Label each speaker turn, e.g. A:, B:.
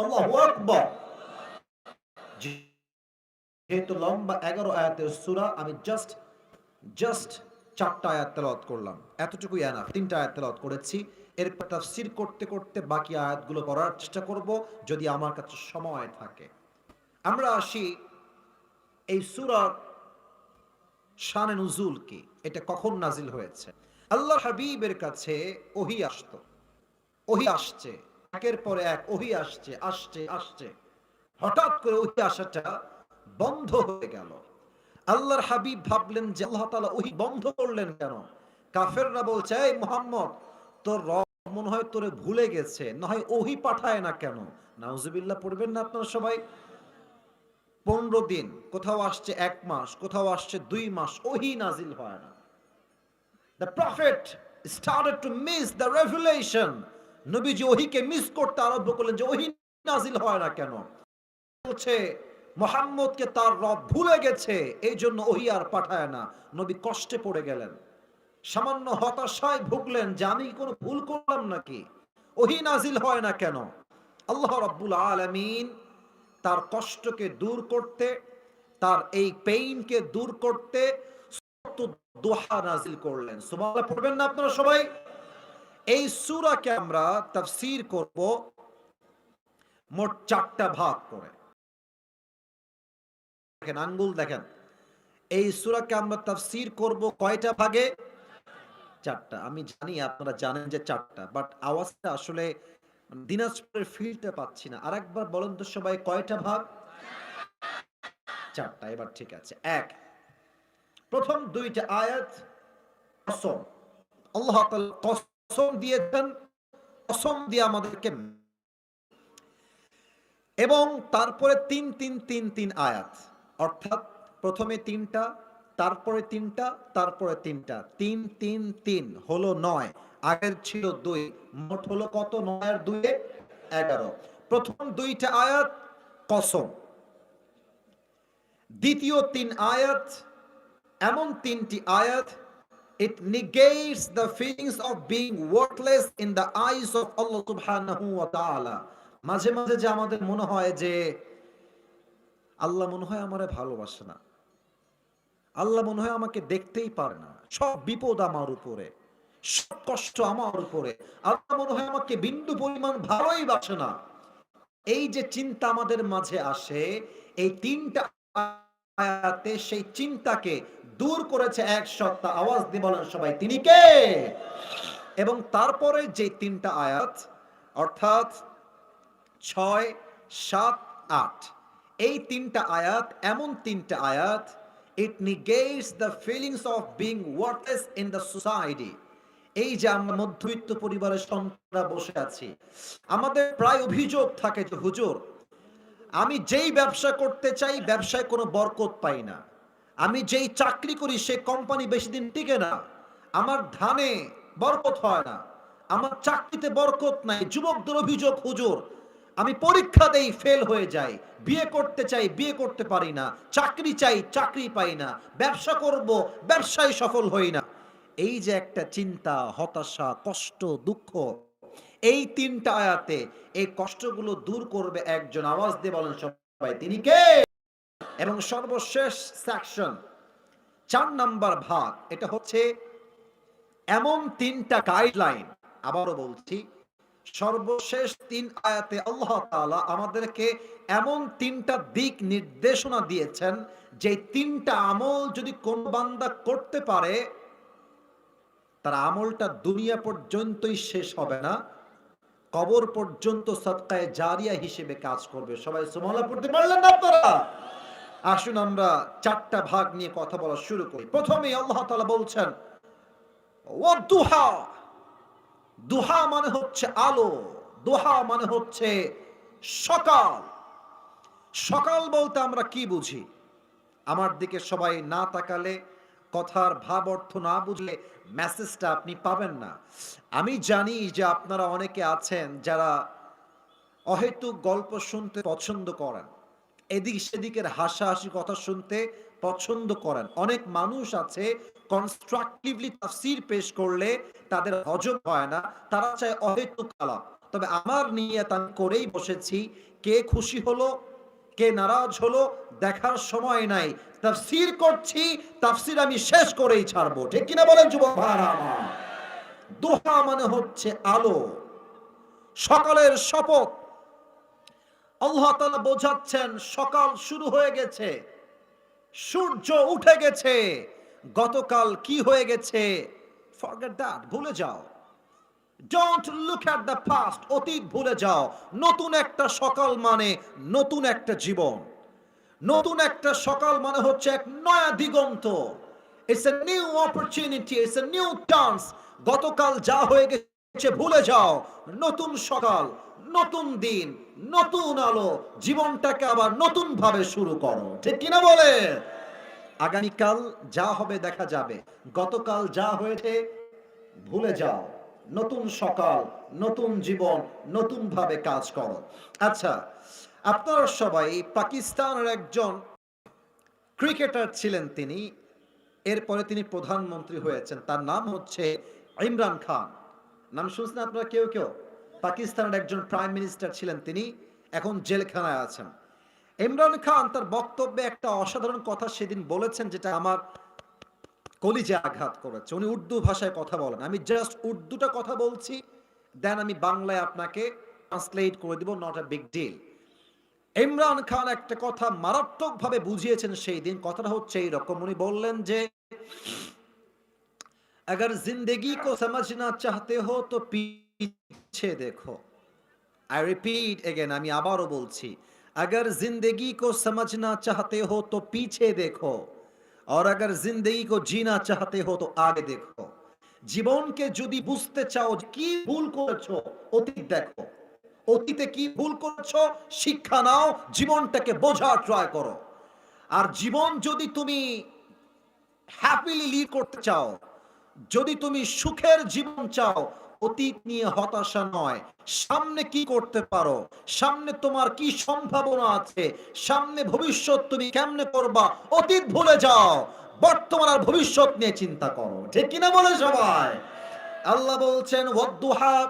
A: আল্লাহু আকবার আচ্ছা। যেহেতু লম্বা এগারো আয়াতের সুরা আমি জাস্ট জাস্ট চারটা আয়াত তেলাওয়াত করলাম। এতটুকুই আনা তিনটা আয়াত তেলাওয়াত করেছি। এরপর তাফসির করতে করতে বাকি আয়াতগুলো পড়ার চেষ্টা করব যদি আমার কাছে সময় থাকে। আমরা আসি এই সুরার শানে নুজুল কি? এটা কখন নাজিল হয়েছে? আল্লাহ হাবিবের কাছে ওহি আসতো। ওহি আসছে। একের পর এক ওহি আসছে আসছে আসছে। হঠাৎ করে ওহি আসাটা বন্ধ হয়ে গেল। আল্লাহর হাবিব ভাবলেন যে আল্লাহ তাআলা ওহি বন্ধ করলেন কেন? কাফেররা বলছে, এই মোহাম্মদ, তোর রব মনে হয় তোরে ভুলে গেছে। না হয় ওহি পাঠায় না কেন? নাউজুবিল্লাহ, পড়বেন না আপনারা সবাই? পনেরো দিন, কোথাও আসছে এক মাস, কোথাও আসছে দুই মাস, ওহি নাজিল হয় না। The prophet started to miss the revolution নবীজি ওহিকে মিস করতে আরম্ভ করলেন যে ওহি নাজিল হয় না কেন? বলছে, মোহাম্মদকে তার রব ভুলে গেছে, এই জন্য ওহি আর পাঠায় না। নবী কষ্টে পড়ে গেলেন। সামান্য হতাশায় ভুগলেন যে, আমি কোনো ভুল করলাম নাকি? ওহি নাজিল হয় না কেন? আল্লাহ রাব্বুল আলামিন তার কষ্টকে দূর করতে, তার এই পেইনকে দূর করতে দোহা নাজিল করলেন। সুবহানাল্লাহ, পড়বেন না আপনারা সবাই? এই সূরাকে আমরা তাফসীর করব মোট চারটা ভাগ করে। দেখেন, আঙ্গুল দেখেন। এই সূরাকে আমরা তাফসীর করব কয়টা ভাগে? চারটা। আমি জানি, আপনারা জানেন যে চারটা, বাট আওয়াজটা আসলে দিনাজপুরের ফিলটা পাচ্ছি না। আরেকবার বলেন তো সবাই, কয়টা ভাগ? চারটা। এবার ঠিক আছে। এক, প্রথম দুইটা আয়াত, কসম। আল্লাহ তাআলা কসম দিয়েছেন, কসম দিয়ে আমাদেরকে এবং তারপরে তিন তিন তিন তিন আয়াত। অর্থাৎ প্রথমে তিনটা, তারপরে তিনটা তারপরে তিনটা। তিন তিন তিন হলো নয়, আগের ছিল দুই, মোট হলো কত? নয় আর দুয়ে এগারো। প্রথম দুইটা আয়াত, কসম। দ্বিতীয় তিন আয়াত, এমন তিনটি আয়াত it negates the feelings of being worthless in the eyes of Allah subhanahu wa ta'ala. মাঝে মাঝে যে আমাদের মনে হয় যে, আল্লাহ মনে হয় আমারে ভালোবাসে না। আল্লাহ মনে হয় আমাকে দেখতেই পারে না। সব বিপদ আমার উপরে। সব কষ্ট আমার উপরে। আল্লাহ মনে হয় আমাকে বিন্দু পরিমাণ ভালোই বাসে না। এই যে চিন্তা আমাদের মাঝে আসে, এই তিনটা সেই চিন্তাকে দূর করেছে এক সত্তা। আওয়াজ দিয়ে বলেন সবাই, তিনি কে? এবং তারপরে যে তিনটা আয়াত, অর্থাৎ ছয়, সাত, আট, এই তিনটা আয়াত, এমন তিনটা আয়াত it negates the feelings of being worthless in the society এই যে আমরা মধ্যবিত্ত পরিবারের সন্তানরা বসে আছি, আমাদের প্রায় অভিযোগ থাকে যে, হুজুর, আমি যেই ব্যবসা করতে চাই, ব্যবসায় কোনো বরকত পাই না। আমি যেই চাকরি করি, সে কোম্পানি বেশি দিন টিকে না। আমার ধানে বরকত হয় না। আমার চাকরিতে বরকত নাই। যুবকদের অভিযোগ, হুজুর, আমি পরীক্ষা দেই ফেল হয়ে যাই। বিয়ে করতে চাই, বিয়ে করতে পারি না। চাকরি চাই, চাকরি পাই না। ব্যবসা করব, ব্যবসায় সফল হই না। এই যে একটা চিন্তা, হতাশা, কষ্ট, দুঃখ, এই তিনটা আয়াতে এই কষ্টগুলো দূর করবে একজন। আওয়াজ দিয়ে বলেন সবাই, তিনি কে? এবং সর্বশেষ সেকশন চার নাম্বার ভাগ, এটা হচ্ছে এমন তিনটা গাইডলাইন আবারও বলছি, সর্বশেষ তিন আয়াতে আল্লাহ তাআলা আমাদেরকে এমন তিনটা দিক নির্দেশনা দিয়েছেন, যে তিনটা আমল যদি কোন বান্দা করতে পারে, তার আমলটা দুনিয়া পর্যন্তই শেষ হবে না, কবর পর্যন্ত সৎকায় জারিয়া হিসেবে কাজ করবে। সবাই সুমলা পড়তে পারলেন না আপনারা? আসুন আমরা চারটা ভাগ নিয়ে কথা বলা শুরু করি। প্রথমে আল্লাহ তাআলা বলছেন ও দুহা। দুহা মানে হচ্ছে আলো, দোহা মানে হচ্ছে সকাল। সকাল বলতে আমরা কি বুঝি? আমার দিকে সবাই না তাকালে, কথার ভাব অর্থ না বুঝলে মেসেজটা আপনি পাবেন না। আমি জানি যে আপনারা অনেকে আছেন যারা অহেতুক গল্প শুনতে পছন্দ করেন। এদিক সেদিকের হাসাহাসি কথা শুনতে পছন্দ করেন। অনেক মানুষ আছে কনস্ট্রাকটিভলি তাফসির পেশ করলে তাদের হজম হয় না, তারা চায় অহেতুক আলাপ তবে আমার নিয়ত আমি করেই বসেছি, কে খুশি হলো, কে নারাজ হলো, দেখার সময় নাই। তাফসির করছি, তাফসির আমি শেষ করেই ছাড়বো। ঠিক কিনা বলেন ভাইরা দোহা মানে হচ্ছে আলো। সকালের শপথ আল্লাহ তাআলা বোঝাচ্ছেন, সকাল শুরু হয়ে গেছে, সূর্য উঠে গেছে, গতকাল কি হয়ে গেছে? দ্যাট ভুলে যাও। Don't look at the past অতীত ভুলে যাও। নতুন একটা সকাল মানে নতুন একটা জীবন। নতুন একটা সকাল মানে হচ্ছে এক নয়া দিগন্ত। It's a new opportunity it's a new chance গতকাল যা হয়ে গেছে, ভুলে যাও। নতুন সকাল। নতুন দিন, নতুন আলো, জীবনটাকে আবার নতুন ভাবে শুরু করো। ঠিক কিনা বলে? আগামীকাল যা হবে দেখা যাবে। গতকাল যা হয়েছে, ভুলে যাও। নতুন সকাল, নতুন জীবন নতুন ভাবে কাজ করো। আচ্ছা আপনারা সবাই পাকিস্তানের একজন ক্রিকেটার ছিলেন তিনি। এরপরে তিনি প্রধানমন্ত্রী হয়েছেন। তার নাম হচ্ছে ইমরান খান। নাম শুনছেন আপনারা কেউ কেউ? পাকিস্তানের একজন প্রাইম মিনিস্টার ছিলেন তিনি এখন জেলখানায় আছেন ইমরান খান তার বক্তব্যে একটা অসাধারণ কথা সেদিন বলেছেন যেটা আমার কলিজে আঘাত করেছে উনি উর্দু ভাষায় কথা বলেন আমি জাস্ট উর্দুটা কথা বলছি দেন আমি বাংলায় আপনাকে ট্রান্সলেট করে দিব not a big deal Imran Khan একটা কথা মারাত্মকভাবে বুঝিয়েছেন সেই দিন কথাটা হচ্ছে এইরকম উনি বললেন যে अगर जिंदगी को समझना चाहते हो तो पीछे देखो आई रिपीट अगेन আমি আবারও বলছি अगर जिंदगी को समझना चाहते हो तो पीछे देखो और अगर जिंदगी को जीना चाहते हो तो आगे देखो জীবনকে যদি বুঝতে চাও যে কি ভুল করেছো অতীত দেখো অতীতে কি ভুল করেছো শিক্ষা নাও জীবনটাকে বোঝার ট্রাই করো আর জীবন যদি তুমি হ্যাপিলি লিড করতে চাও যদি তুমি সুখের জীবন চাও অতীত নিয়ে হতাশা নয়। সামনে কি করতে পারো? সামনে তোমার কি সম্ভাবনা আছে? সামনে ভবিষ্যৎ তুমি কেমনে করবা? অতীত ভুলে যাও। বর্তমান আর ভবিষ্যৎ নিয়ে চিন্তা করো। ঠিক কিনা বলে সবাই? আল্লাহ বলছেন ওয়াদ্দুহা